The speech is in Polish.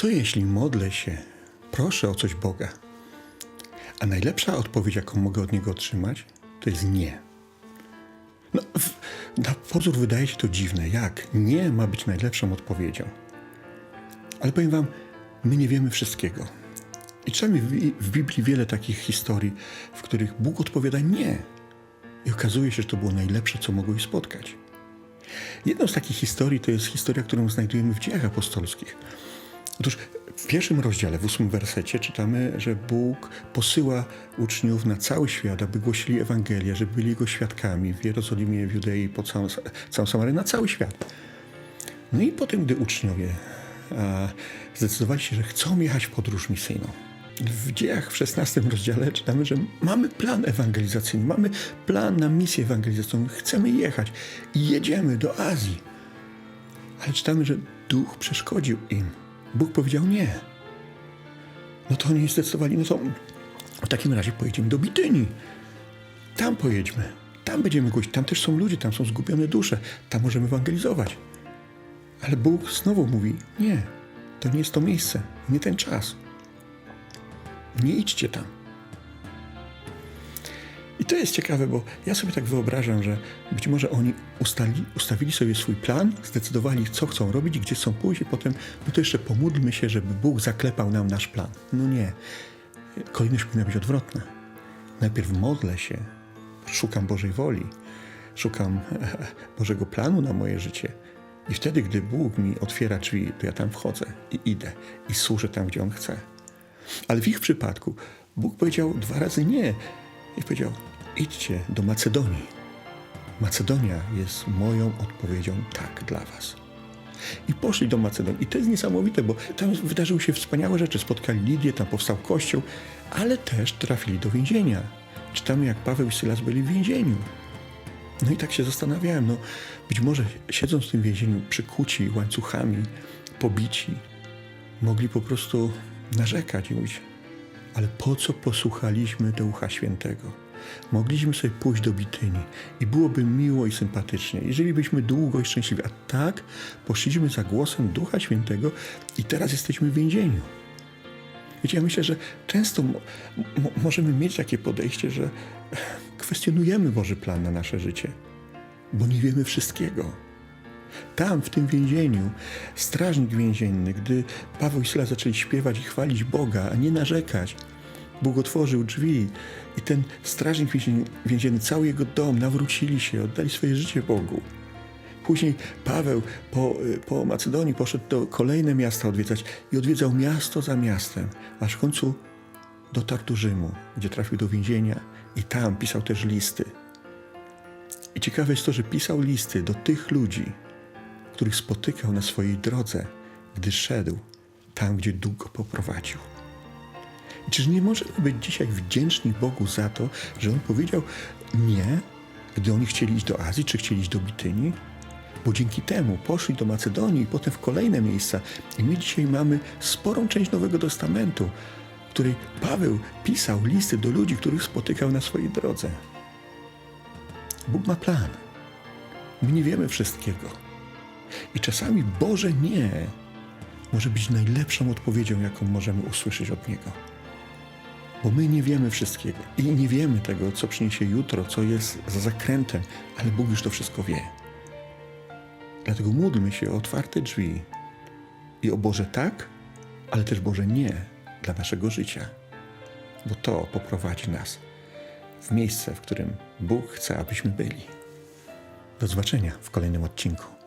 Co jeśli modlę się, proszę o coś Boga, a najlepsza odpowiedź, jaką mogę od Niego otrzymać, to jest nie. No, w, na pozór wydaje się to dziwne. Jak? Nie ma być najlepszą odpowiedzią. Ale powiem Wam, my nie wiemy wszystkiego. I czytamy w, Biblii wiele takich historii, w których Bóg odpowiada nie. I okazuje się, że to było najlepsze, co mogło ich spotkać. Jedną z takich historii to jest historia, którą znajdujemy w dziejach apostolskich. Otóż w pierwszym rozdziale, w ósmym wersecie czytamy, że Bóg posyła uczniów na cały świat, aby głosili Ewangelię, żeby byli Jego świadkami w Jerozolimie, w Judei, po całą, całą Samarię, na cały świat. No i potem, gdy uczniowie a, zdecydowali się, że chcą jechać w podróż misyjną, w dziejach w 16 rozdziale czytamy, że mamy plan ewangelizacyjny, mamy plan na misję ewangelizacyjną, chcemy jechać i jedziemy do Azji. Ale czytamy, że duch przeszkodził im. Bóg powiedział nie. No to oni zdecydowali, no to w takim razie pojedziemy do Bityni. Tam pojedźmy. Tam będziemy głosić. Tam też są ludzie, tam są zgubione dusze. Tam możemy ewangelizować. Ale Bóg znowu mówi, nie, to nie jest to miejsce, nie ten czas. Nie idźcie tam. I to jest ciekawe, bo ja sobie tak wyobrażam, że być może oni ustali, ustawili sobie swój plan, zdecydowali, co chcą robić, gdzie chcą pójść, i potem, no to jeszcze pomódlmy się, żeby Bóg zaklepał nam nasz plan. No nie. Kolejność powinna być odwrotna. Najpierw modlę się, szukam Bożej woli, szukam Bożego planu na moje życie. I wtedy, gdy Bóg mi otwiera drzwi, to ja tam wchodzę i idę i służę tam, gdzie On chce. Ale w ich przypadku Bóg powiedział dwa razy nie. I powiedział: idźcie do Macedonii. Macedonia jest moją odpowiedzią tak dla was. I poszli do Macedonii. I to jest niesamowite, bo tam wydarzyły się wspaniałe rzeczy. Spotkali Lidię, tam powstał kościół, ale też trafili do więzienia. Czytamy, jak Paweł i Sylas byli w więzieniu. No i tak się zastanawiałem, no być może siedząc w tym więzieniu przykuci łańcuchami, pobici, mogli po prostu narzekać i mówić, ale po co posłuchaliśmy Ducha Świętego? Mogliśmy sobie pójść do Bityni i byłoby miło i sympatycznie, jeżeli byśmy długo i szczęśliwi. A tak poszliśmy za głosem Ducha Świętego i teraz jesteśmy w więzieniu. Wiecie, ja myślę, że często mo- mo- możemy mieć takie podejście, że kwestionujemy Boży plan na nasze życie, bo nie wiemy wszystkiego. Tam, w tym więzieniu, strażnik więzienny, gdy Paweł i Syla zaczęli śpiewać i chwalić Boga, a nie narzekać, Bóg otworzył drzwi i ten strażnik więzienny, cały jego dom nawrócili się, oddali swoje życie Bogu. Później Paweł po, po Macedonii poszedł do kolejne miasta odwiedzać i odwiedzał miasto za miastem, aż w końcu dotarł do Rzymu, gdzie trafił do więzienia i tam pisał też listy. I ciekawe jest to, że pisał listy do tych ludzi, których spotykał na swojej drodze, gdy szedł tam, gdzie Bóg go poprowadził. I czyż nie możemy być dzisiaj wdzięczni Bogu za to, że On powiedział nie, gdy oni chcieli iść do Azji, czy chcieli iść do Bityni? Bo dzięki temu poszli do Macedonii i potem w kolejne miejsca. I my dzisiaj mamy sporą część Nowego Testamentu, w której Paweł pisał listy do ludzi, których spotykał na swojej drodze. Bóg ma plan. My nie wiemy wszystkiego. I czasami Boże nie może być najlepszą odpowiedzią, jaką możemy usłyszeć od Niego. Bo my nie wiemy wszystkiego i nie wiemy tego, co przyniesie jutro, co jest za zakrętem, ale Bóg już to wszystko wie. Dlatego módlmy się o otwarte drzwi i o Boże tak, ale też Boże nie dla naszego życia, bo to poprowadzi nas w miejsce, w którym Bóg chce, abyśmy byli. Do zobaczenia w kolejnym odcinku.